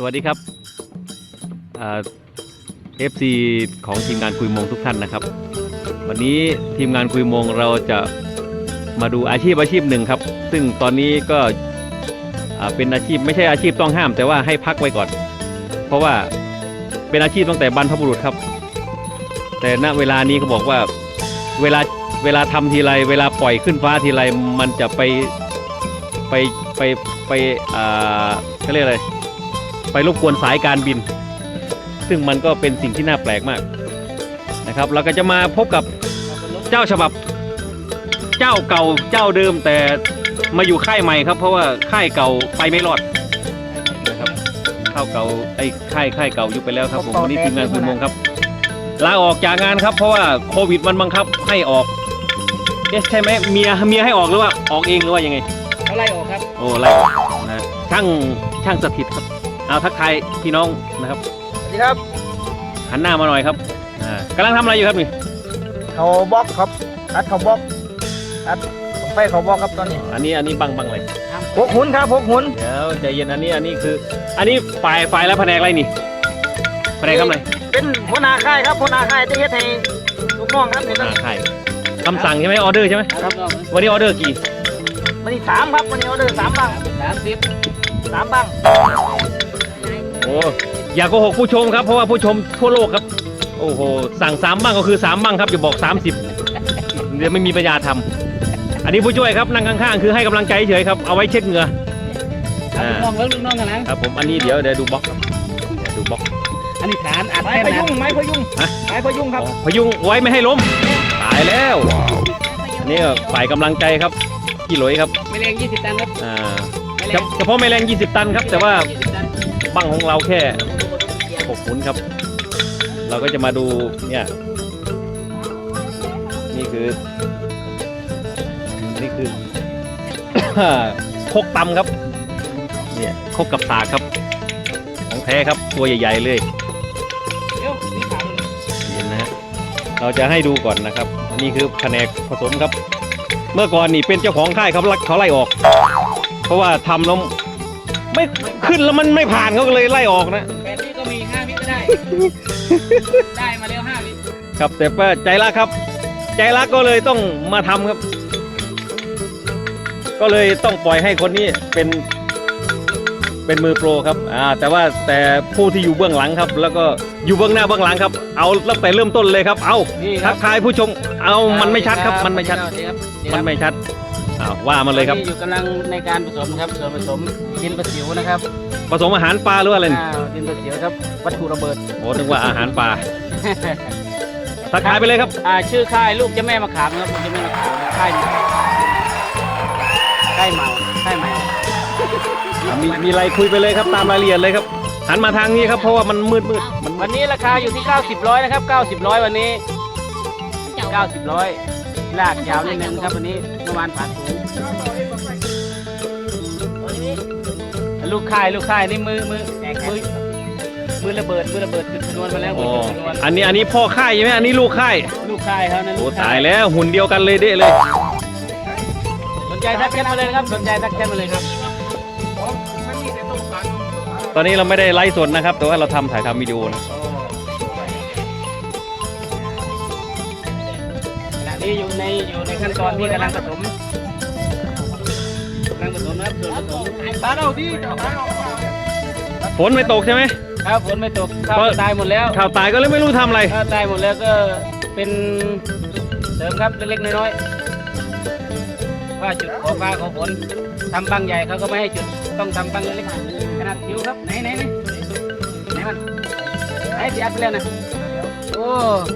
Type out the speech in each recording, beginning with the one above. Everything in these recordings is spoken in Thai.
สวัสดีครับเอฟซีของทีมงานคุยมงทุกท่านนะครับ วันนี้ทีมงานคุยมงเราจะมาดูอาชีพอาชีพหนึ่งครับ ซึ่งตอนนี้ก็เป็นอาชีพไม่ใช่อาชีพต้องห้าม แต่ว่าให้พักไว้ก่อน เพราะว่าเป็นอาชีพตั้งแต่บรรพบุรุษครับ แต่ณเวลานี้เขาบอกว่าเวลาเวลาทำทีไรเวลาปล่อยขึ้นฟ้าทีไรมันจะไปไปไปไปอ่าเขาเรียกอะไร ไปรบกวนสายการบิน ซึ่งมันก็เป็นสิ่งที่น่าแปลกมากนะครับ เราก็จะมาพบกับเจ้าฉบับ เจ้าเก่าเจ้าเดิมแต่มาอยู่ค่ายใหม่ครับ เพราะว่าค่ายเก่าไปไม่รอดนะครับข้าวเก่าไอ้ค่ายค่ายเก่ายุบไปแล้วครับผมวันนี้ทีมงานคุณมงครับลาออกจากงานครับ เพราะว่าโควิดมันบังคับให้ออกเอ๊ะใช่ไหมเมียเมียให้ออกหรือว่าออกเองหรือว่ายังไงเขาไล่ออกครับ โอ้ไล่ออกนะช่างช่างสถิตครับ เอาทักทายพี่น้องนะครับสวัสดีครับหันหน้ามาหน่อยครับอ่ากำลังทำอะไรอยู่ครับนี่เขาบล็อกครับตัดเขาบล็อกตัดผมไปเขาบล็อกครับตอนนี้อันนี้อันนี้บังบังเลยพกหุนครับพกหุนเดี๋ยวใจเย็นอันนี้อันนี้คือ อันนี้ฝ่ายฝ่ายแล้วแผนกอะไรนี่แผนกทำอะไรเป็นหัวหน้าค่ายครับหัวหน้าค่ายจะเฮ็ดให้ลูกน้องครับนี่อ่านะใช่คำสั่งใช่ไหมออเดอร์ใช่ไหมครับวันนี้ออเดอร์กี่วันนี้สามครับวันนี้ออเดอร์สามบังสามสิบสามบังโอ้อย่าโกหกผู้ชมครับเพราะว่าผู้ชมทั่วโลกครับ โอ้โหสั่งสามบ้างก็คือสามบ้างครับอย่าบอกสามสิบเดี๋ยวไม่มีปัญญาทำอันนี้ผู้ช่วยครับนั่งข้างๆคือให้กำลังใจเฉยๆครับเอาไว้เช็ดเหงื่ออ่าลูกน้องแล้วลูกน้องกันนะครับผมอันนี้เดี๋ยวเดี๋ยวดูบล็อกครับเดี๋ยวดูบล็อกอันนี้ฐานอัดไม้แน่นพนะยุงไม้พยุงฮะไม้พยุงครับพยุงไว้ไม่ให้ล้มตายแล้วอันนี่ฝ่ายกำลังใจครับพี่หลอยครับไม่แรง20 ตันครับอ่าไม่แรเฉงเฉพาะแม่แรง20 ตันครับ แต่ว่า20ตัน บังของเราแค่6ขุนครับ เราก็จะมาดูเนี่ยนี่คือ นี่คือโคกตำครับ เนี่ยโคกกับสากครับ ของแท้ครับตัวใหญ่ ๆ เลยเดี๋ยวสีขาวเลยเย็นนะฮะเราจะให้ดูก่อนนะครับ อันนี้คือแผนกผสมครับ เมื่อก่อนนี่เป็นเจ้าของค่ายเขาเขาไล่ออก เพราะว่าทำแล้ว ไม่ขึ้นแล้วมันไม่ผ่านเขาก็เลยไล่ออกนะแปดวิก็มี5วิก็ได้ ได้มาแล้ว5วิครับแต่ว่าใจรักครับ ใจรักก็เลยต้องมาทำครับ ก็เลยต้องปล่อยให้คนนี้เป็น เป็นมือโปรครับอ่าแต่ว่าแต่ผู้ที่อยู่เบื้องหลังครับ แล้วก็อยู่เบื้องหน้าเบื้องหลังครับ เอาตั้งแต่เริ่มต้นเลยครับ เอานี่คทัรับกทายผู้ชม เอามันไม่ชัดครับ มันไม่ชัดนี่ครับนี่คมัรันบไม่ชัด อ้าวว่ามาเลยครับ ตอนนี้อยู่กำลังในการผสมครับส่วนผสมดินประสิวนะครับผสมอาหารปลาหรือว่าอะไรนี่อ่าดินประสิวครับวัตถุระเบิด โอ้นึกว่าอาหารปลาทักทายไปเลยครับ อ่าชื่อค่ายลูกเจะแม่มะขามครับลูกเจะแม่มะขามค่ายค่ายเมาค่ายเมามีมีอะไรคุยไปเลยครับตามรายละเอียดเลยครับ หันมาทางนี้ครับเพราะว่ามันมืดมืดมันวันนี้ราคาอยู่ที่ 90ร้อยนะครับ 90ร้อยวันนี้ 90ร้อย ลากยาวนิดนึงครับวันนี้เมื่อวานผ่านสูงลูกค่ายลูกค่ายนี่มือมือมือมือระเบิดมือระเบิดจุดชนวนมาแล้วมือ๋ออจุดชนวนอันนี้อันนี้พ่อค่ายใช่ไหมอันนี้ลูกค่ายลูกค่ายเขานั้นโอ้ลูกค่ตายแล้วหุ่นเดียวกันเลยเด้เลยสนใจทักแชทมาเลยนะครับสนใจทักแชทมาเลยครับ ตอนนี้เราไม่ได้ไลฟ์สดนะครับ แต่ว่าเราทำถ่ายทำวิดีโอนะ นี้อยู่ในอยู่ในขั้นตอนที่กำลังผสมกำลังผสมนะครับส่วนผสมตาเอาที่ฝนไม่ตกใช่ไหมครับฝนไม่ตกข้าวตายหมดแล้วข่าวตายก็เลยไม่รู้ทำอะไรถ้าได้หมดแล้วก็เป็นเสริมครับเล็กๆน้อยๆว่าจุดขอฟ้าขอฝนทำบังใหญ่เขาก็ไม่ให้จุดต้องทำบังเล็กๆขนาดผิวครับไหนไหนไหนไหนมันไหนที่อัดไปแล้วนะโอ้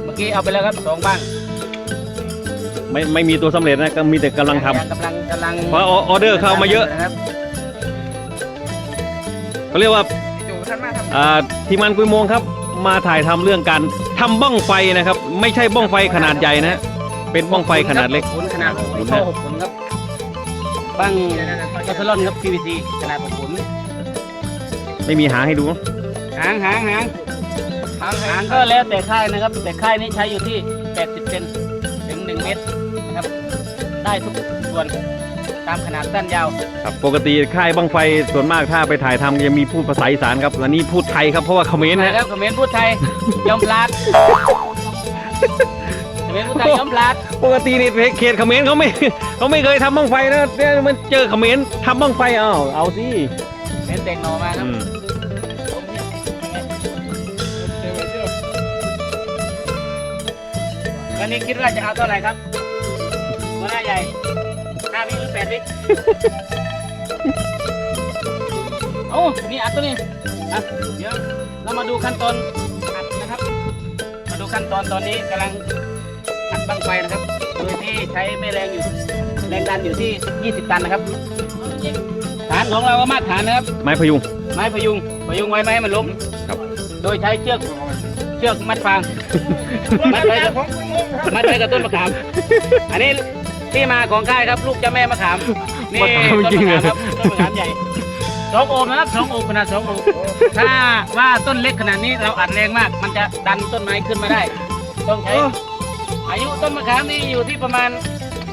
เมื่อกี้เอาไปแล้วครับสองบัง ไม่ไม่มีตัวสำเร็จนะก็มีแต่กำลังทำกำลังกำลังเพราะออเดอร์เข้ามาเยอะนะครับเขาเรียกว่าอ่าทีมงานกุยโมงครับ มาถ่ายทำเรื่องการทำบ้องไฟนะครับ ไม่ใช่บ้องไฟขนาดใหญ่นะเป็นบ้องไฟขนาดเล็กหกขุนขนาดหกขุนเท่าหกขุนครับบังกระสลอนครับ PVC ขนาดหกขุนไม่มีหางให้ดูหางหางหางหางหางก็แล้วแต่ค่ายนะครับ แต่ค่ายนี้ใช้อยู่ที่ 80เซนถึง 1 เมตรนะครับ ได้ทุกส่วนตามขนาดสั้นยาว ครับปกติค่ายบังไฟส่วนมากถ้าไปถ่ายทำจะมีพูดภาษาอีสานครับอันนี้พูดไทยครับเพราะว่าเขมรนะนะครับคอมเมนต์พูดไทย ยอมพลาดคอมเมนต์พูดไทยยอมพลาดปกตินี่เขตเขมรเขาไม่เขาไม่เคยทำบังไฟนะเนี่ยมันเจอเขมรทำบังไฟเอาเอาสิเน้นเด็กหนอมาครับอืมวันนี้คิดว่าจะเอาเท่าไหร่ครับหัวหน้า ใหญ่ห้าวิหรือแปดวิโอ้นี่อัดตัวนี้อะเดี๋ยวเรามาดูขั้นตอนอัดนะครับ มาดูขั้นตอนตอนนี้กำลังอัดบังไฟนะครับ โดยที่ใช้แม่แรงอยู่แรงดันอยู่ที่ 20 ตันนะครับ ฐานของเราก็มาตรฐานนะครับ ไม้พยุง ไม้พยุงพยุงไว้ไม่ให้มันล้มครับ โดยใช้เชือกเชือกมัดฟาง มัดไว้กับมัดไว้กับต้นมะขาม อันนี้ ที่มาของค่ายครับ ลูกเจ้าแม่มะขามนี่มะขามต้นจริงมะเหรอขามครับต้นมะขามใหญ่สองโอบนะครับสองโอบขนาดสองโอบถ้าว่าต้นเล็กขนาดนี้เราอัดแรงมาก มันจะดันต้นไม้ขึ้นมาได้ ต้องใช้อายุต้นมะขามนี่อยู่ที่ประมาณ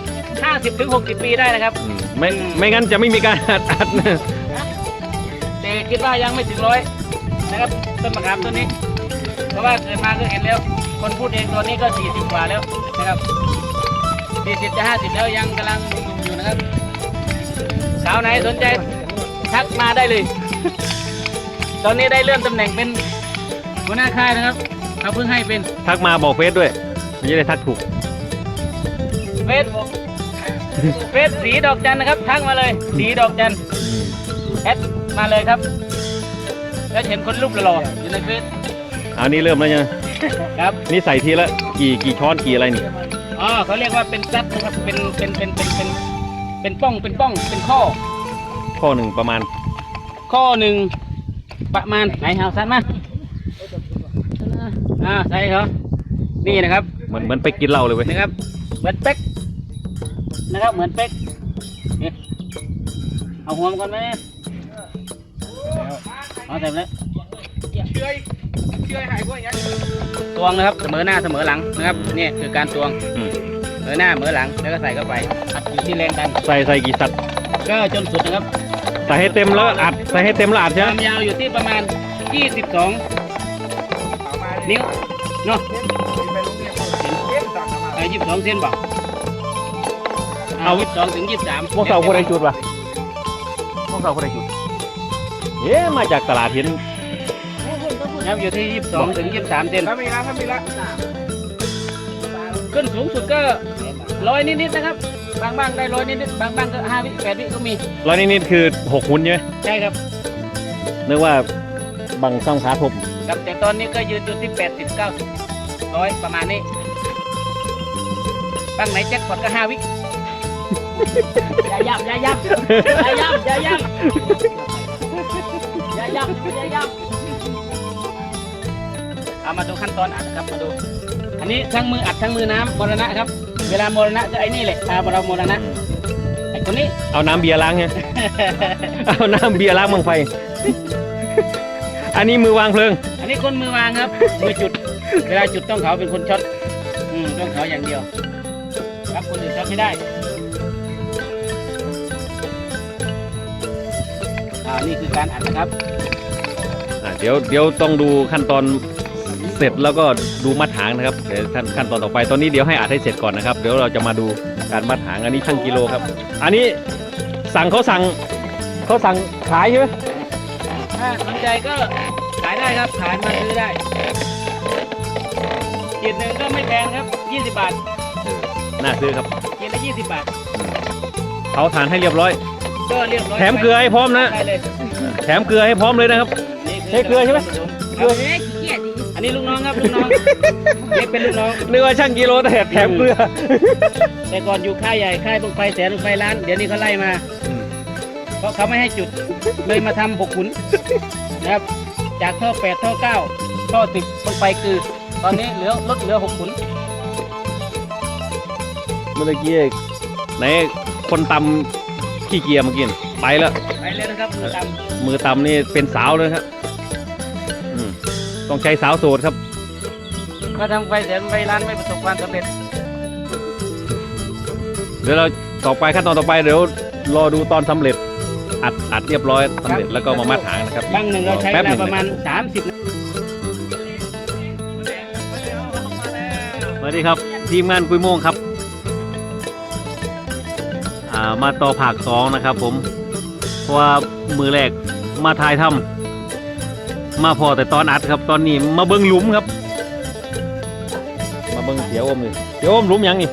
50ถึง60 ปีได้นะครับอืมไม่ไม่งั้นจะไม่มีการอัดอัดนะแต่คิดว่ายังไม่ถึงร้อยนะครับต้นมะขามต้นนี้ เพราะว่าเกิดมาก็เห็นแล้ว คนพูดเองตัวนี้ก็40กว่าแล้วนะครับ 40จะ50แล้วยังกำลังหนุ่มๆอยู่นะครับสาวไหนสนใจทักมาได้เลย ตอนนี้ได้เลื่อนตำแหน่งเป็นหัวหน้าค่ายนะครับเขาเพิ่งให้เป็นทักมาบอกเฟซด้วยมันจะได้ทักถูกเฟสเฟสสีดอกจันนะครับ ทักมาเลย สีดอกจันแอดมาเลยครับ แล้วเห็นคนรูปหล่อๆอยู่ในเฟซอันนี้เริ่มแล้วยังครับนี่ใส่ทีละกี่กี่ช้อนกี่อะไรนี่ อ๋อเขาเรียกว่าเป็นซัดนะครับเป็นเป็นเป็นเป็นเป็นเป็นป้องเป็นป้องเป็นข้อ ข้อหนึ่งประมาณ ข้อหนึ่งประมาณไหนเอาซัดมาอ่าใช่เขานี่นะครับ เหมือนเหมือนไปกินเหล้าเลยเว้ยนะครับ เหมือนเป๊กนะครับ เหมือนเป๊กนี่เอาหัวมันก่อนไหมเอาใส่ไปเลย ตวงนะครับเสมอหน้าเสมอหลังนะครับนี่คือการตวงอืม เสมอหน้าเสมอหลังแล้วก็ใส่เข้าไปอัดอยู่ที่แรงดันใส่ใส่กี่สัตว์ก็จนสุดนะครับใส่ให้เต็มแล้วอัดใส่ให้เต็มแล้วอัดคใช่ไหมวามยาวอยู่ที่ประมาณ 22 นิ้วเนาะเออ22เซนบอกเอา22ถึง23พวกเสาคนใดจุดวะพวกเสาคนใดจุดเอ๊ะมาจากตลาดเห็น ครับอยู่ที่ 22 ถึง 23 เซนถ้ามีละถ้ามีละขึ้นสูงสุดก็ร้อยนิดๆนะครับ บางบ้างได้ร้อยนิดๆบางบ้างก็5วิ8วิก็มีร้อยนิดๆคือหกหุ่นใช่ไหมใช่ครับนึกว่าบังซ่องขาทบครับแต่ตอนนี้ก็ยืนอยู่ที่80 90ร้อยประมาณนี้บางไหนแจ็คพอตก็5วิอย่าย่ำอย่าย่ำอย่าย่ำอย่า เอามาดูขั้นตอนอัดครับมาดู อันนี้ทั้งมืออัดทั้งมือน้ำมรณะครับ เวลามรณะก็ไอ้นี่แหละพาเรามรณะไอ้คนนี้ เอาน้ำเบียร์ล้างไง เอาน้ำเบียร์ล้างบังไฟ อันนี้มือวางเพลิง อันนี้คนมือวางครับมือจุด เวลาจุดต้องเขาเป็นคนช็อตอืมต้องเขาอย่างเดียว ครับคนอื่นช็อตไม่ได้อ่านี่คือการอัดนะครับ อะเดี๋ยวเดี๋ยวต้องดูขั้นตอน เสร็จแล้วก็ดูมัดหางนะครับเดี๋ยวขั้นขั้นตอนต่อไปตอนนี้เดี๋ยวให้อัดให้เสร็จก่อนนะครับ เดี๋ยวเราจะมาดูการมัดหางอันนี้ช่างกิโลครับ อันนี้สั่งเขาสั่งเขาสั่งขายใช่ไหมถ้าสนใจก็ขายได้ครับขายมาซื้อได้ขีดหนึ่งก็ไม่แพงครับ 20 บาทเออน่าซื้อครับขีดละ20 บาท เขาทานให้เรียบร้อย ก็เรียบร้อยแถมเกลือให้พร้อมนะ ได้เลยแถมเกลือให้พร้อมเลยนะครับ นี่ใช้เกลือใช่ไหม เกลือ อันนี้ลูกน้องครับลูกน้องเล็กเป็นลูกน้อง นึกว่าช่างกิโลแต่แถมเกลือแต่ก่อนอยู่ค่ายใหญ่ค่ายบงไฟแสนบงไฟล้าน เดี๋ยวนี้เขาไล่มา เพราะเขาไม่ให้จุด เลยมาทำหกขุนนะครับ จากท่อแปดท่อเก้าท่อสิบบงไฟคือ ตอนนี้เหลือลดเหลือหกขุนเมื่อกี้ไหนคนตำขี้เกียจเมื่อกี้น่ะไปแล้ว ไปเลยนะครับมือดมือตำนี่เป็นสาวเลยครับอืม ต้องใช้สาวโสดครับำมาทำไฟแสนบงไฟล้านไม่ประสบความสำเร็จเดี๋ยวเราต่อไปขั้นตอนต่อไปเดี๋ยวรอดูตอนสำเร็จ อัดอัดเรียบร้อยสำเร็จแล้วก็มามัดหางนะครับบังหนึ่งเราใช้เวแป๊บหลานึ่งประมาณสามสิบสวัสดีครับ ทีมงานคุยโมงครับอ่ามาต่อภาคสองนะครับผม เพราะว่ามือแรกมาถ่ายทำ มาพอแต่ตอนอัดครับตอนนี้มาเบิ้งหลุมครับ มาเบิ้งเสียอมนี่เสียอมหลุมหยังนี่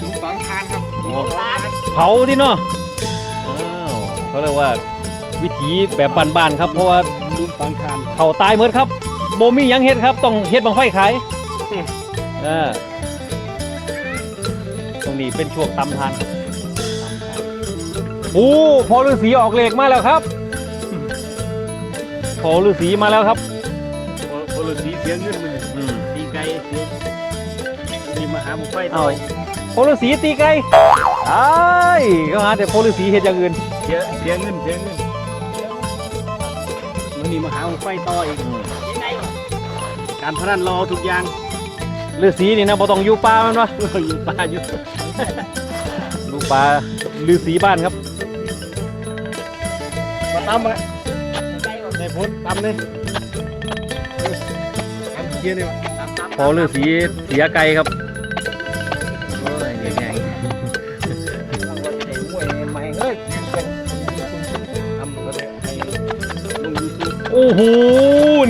ถุงฝังคานครับเผาที่เนาะอ้าวเขาเรียกว่าวิถีแบบบ้านๆครับ เพราะว่าถุงฝังคานเขาตายเมื่อครับโบมีหยังเฮ็ดครับ ต้องเฮ็ดบังไฟขายอ่าตรงนี้เป็นช่วงตำทานโอ้พอฤาษีออกเหล็กมาแล้วครับพ อฤาษีมาแล้วครับโอลสีเสียเงินมันอืมตีไก่เสียมีมาหาหมูไฟเอาพอฤาษีตีไก่ไอ้ายก็หาแต่พอฤาษีเฮ็ดอย่างอื่นเสียเสียเงินเสียเงินมันมีมาหาหมูไฟต่ออีกอืมการพนันรอทุกอย่างฤาษีนี่นะบ่ต้องอยู่ป่ามันวะอยู่ป่าอยู่ดูป่าฤาษีบ้านครับมาตำมา ในพุทธตำเลยตำเกียร์นี่วะพอฤาษีเสียไก่ครับโอ้ยใหญ่มวยใหม่เฮ้ยทำก็ได้ให้ลงยูทูบๆโอ้โห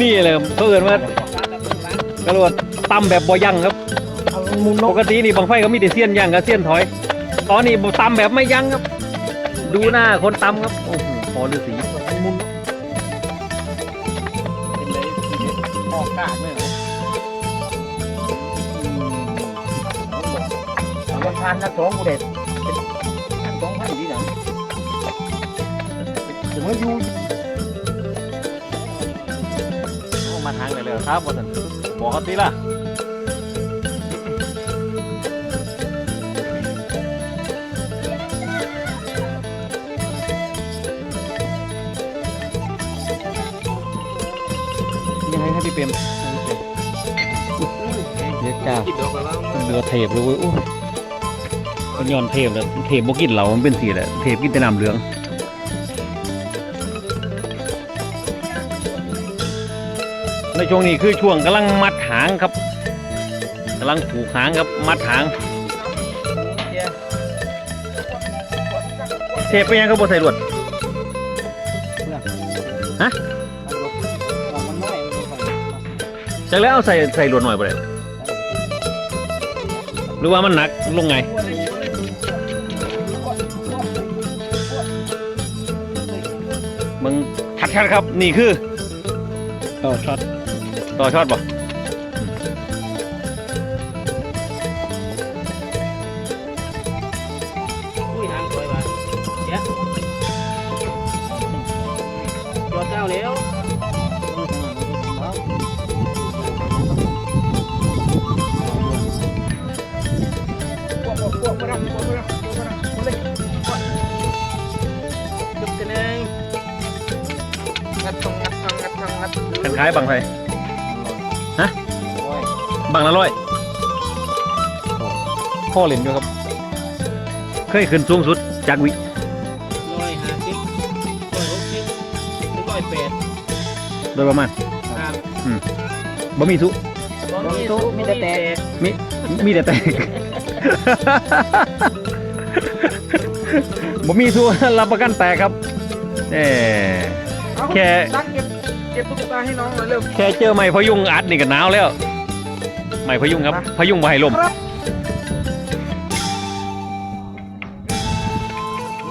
นี่เลยเขาเอินว่ากระโดดตั้มแบบบ่ยั้งครับมุนนปกกตินี่บังไฟก็มีแต่เสี้ยนยั้งกับเสี้ยนถอย ตอนนี้บ่ตั้มแบบไม่ยั้งครับ ดูหน้าคนตั้มครับ โอ้โหพอฤาษีมุนเป็น ออกกาดเลยวันทานนะสองกูเด็ดสองพันที่อยถึงว่าอยู่มาทางไหนเลยเลยครับบอสันบอกเขาตีละ ให้พี่เปรมเดี๋ยวจ้ากินดอกแล้วเรือเทปเลยเว้ยโอ้ยมันย้อนเทปแล้วเทปบ่กินเหล่ามันเป็นสีแหละเทปกินแต่น้ำเหลืองในช่วงนี้คือช่วงกำลังมัดหางครับกำลังผูกหางครับมัดหางเทปไปยังก็บ่ใส่ลวดฮะ จากแล้วเอาใส่ใส่ลวดหน่อยบ่ได้หรือว่ามันหนักลงไง มึงชัดชัดๆครับ นี่คือ ต่อช็อตต่อช็อตป่ะายบางไทยบางละร้อยพ่อเล่นอยู่ครับ เคยขึ้นสูงสุดจากวิร้อยห้าสิบร้อยหกสิบหรือร้อยแปดโดยประมาณครับบ่มีสุบ่มีทุกมีแต่แตกมีมีแต่แตกบ่มีสุรับประกันแตกครับเออแค่ตั้งเก็บเก็บตุ๊กตาให้น้องหน่อยเร็ว แค่เจอไม้พยุงอัดนี่ก็หนาวแล้ว ไม้พยุงครับ มา พยุงบ่ให้ลมครับ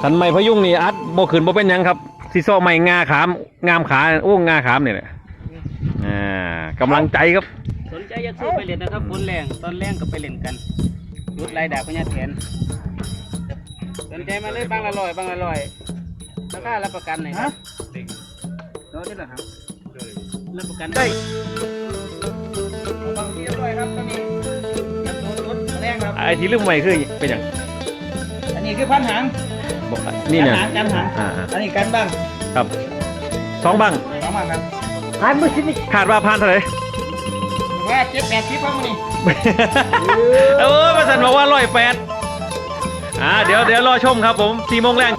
คันไม้พยุงนี่อัดบ่ขึ้นบ่เป็นหยังครับสิซ้อไม้งาขาม งามขาโอ้งาขามนี่แหละอ่ากำลังใจครับ สนใจอยากซื้อไปเล่นนะครับฝนแรงตอนแรงก็ไปเล่นกันรุดลายดาบพญาแถนสนใจมาเลยบางละร้อยบางละร้อยราคารับประกันหน่อยครับน้องนี่แหละครับ รับประกันได้บางทีด้วยครับตอนนี้ยังโดนรถแรงครับ ไอ้ที่ลืมไว้คือเป็นหยังอันนี้คือพันหางบอกนี่เนี่ยกันหางอ่าอันนี้กันบ้างๆครับสองบังสองบ้างครับหายมือชิ้นนี้คาดว่าผ่านเท่าไหร่แค่เจ็ดแปดคลิปครับมึงนี่เออมาสันบอกว่าร้อยแปดอ่าเดี๋ยวเดี๋ยวรอชมครับผมสี่โมงแรง